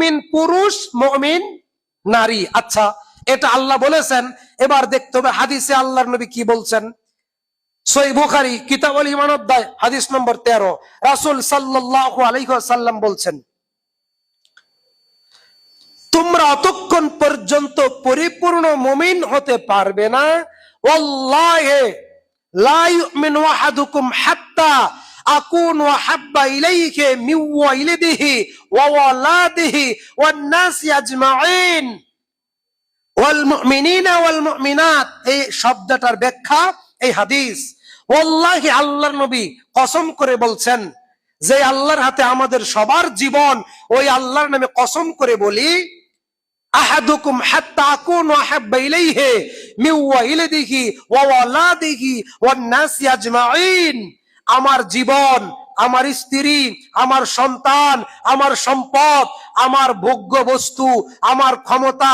মমিন পুরুষ, মমিন নারী। আচ্ছা এটা আল্লাহ বলেছেন। এবার দেখতে হবে হাদিসে আল্লাহর নবী কি বলছেন। সই পরিপূর্ণ মুমিন হতে পারবে না। এই শব্দটার ব্যাখ্যা, এই হাদিস। ওয়াল্লাহি আল্লাহর নবী কসম করে বলছেন যে, আল্লাহর হাতে আমাদের সবার জীবন, ওই আল্লাহর নামে কসম করে বলি, আহাদুকুম হাত্তা আকুনু আহাব্বা ইলাইহি মিন ওয়ালিদিহি ওয়া ওয়ালাদিহি ওয়ান নাসি আজমাইন আমার জীবন, আমার স্ত্রী, আমার সন্তান, আমার সম্পদ, আমার ভোগ্য বস্তু, আমার ক্ষমতা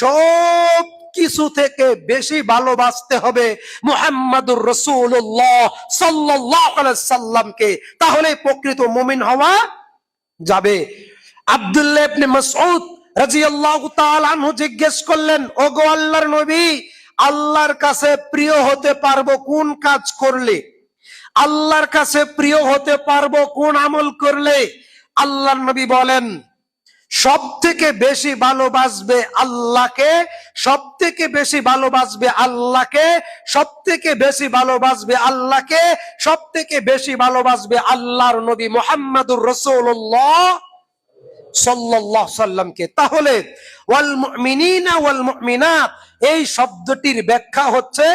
সব কিছু থেকে বেশি ভালোবাসতে হবে মুহাম্মাদুর রসুল্লাহ সাল্লাহ সাল্লামকে। তাহলে প্রকৃত মুমিন হওয়া যাবে। আব্দুল্লাহ ইবনে মাসউদ রাদিয়াল্লাহু তাআলা জিজ্ঞেস করলেন, ওগো আল্লাহর নবী, আল্লাহর কাছে প্রিয় হতে পারব কোন কাজ করলে? আল্লাহর কাছে প্রিয় হতে পারব কোন আমল করলে? আল্লাহ নবী বলেন সব থেকে বেশি ভালোবাসবে আল্লাহকে সব থেকে বেশি ভালোবাসবে আল্লাহকে সব থেকে বেশি ভালোবাসবে আল্লাহকে সব থেকে বেশি ভালোবাসবে আল্লাহর নবী মোহাম্মদুর রসুল্লাহ সাল্লাল্লাহু সাল্লামকে। তাহলে এই শব্দটির ব্যাখ্যা হচ্ছে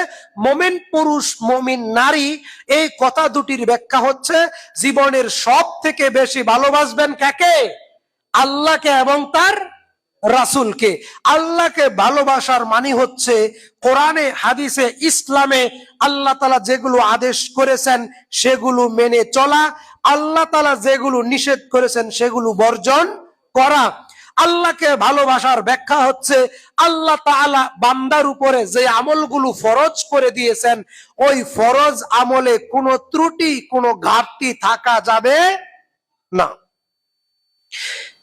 মোমেন পুরুষ, মমিন নারী, এই কথা দুটির ব্যাখ্যা হচ্ছে জীবনের সব থেকে বেশি ভালোবাসবেন কাকে? আল্লাহকে এবং তার রাসুলকে। আল্লাহকে ভালোবাসার মানে হচ্ছে কোরআনে, হাদিসে, ইসলামে আল্লাহ তালা যেগুলো আদেশ করেছেন সেগুলো মেনে চলা। আল্লাহ তালা যেগুলো নিষেধ করেছেন সেগুলো বর্জন করা। আল্লাহকে ভালোবাসার ব্যাখ্যা হচ্ছে, আল্লাহ তাআলা বান্দার উপরে যে আমলগুলো ফরজ করে দিয়েছেন, ওই ফরজ আমলে কোনো ত্রুটি, কোনো ঘাটতি থাকা যাবে না।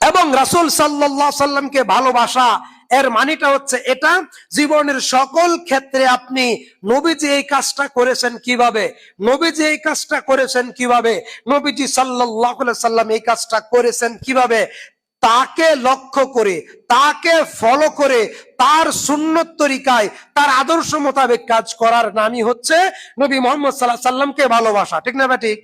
এবং রাসূল সাল্লাল্লাহু সাল্লামকে ভালোবাসা, এর মানিটা হচ্ছে এটা, জীবনের সকল ক্ষেত্রে আপনি নবীজি এই কাজটা করেছেন কীভাবে? নবীজি এই কাজটা করেছেন কীভাবে? নবীজি আলাইহি সাল্লাম এই কাজটা করেছেন কীভাবে? তাকে লক্ষ্য করে, তাকে ফলো করে, তার সুন্নত তরিকায়, তার আদর্শ মোতাবেক কাজ করার নামই হচ্ছে নবী মোহাম্মদ সাল্লাহ সাল্লামকে ভালোবাসা। ঠিক না ঠিক?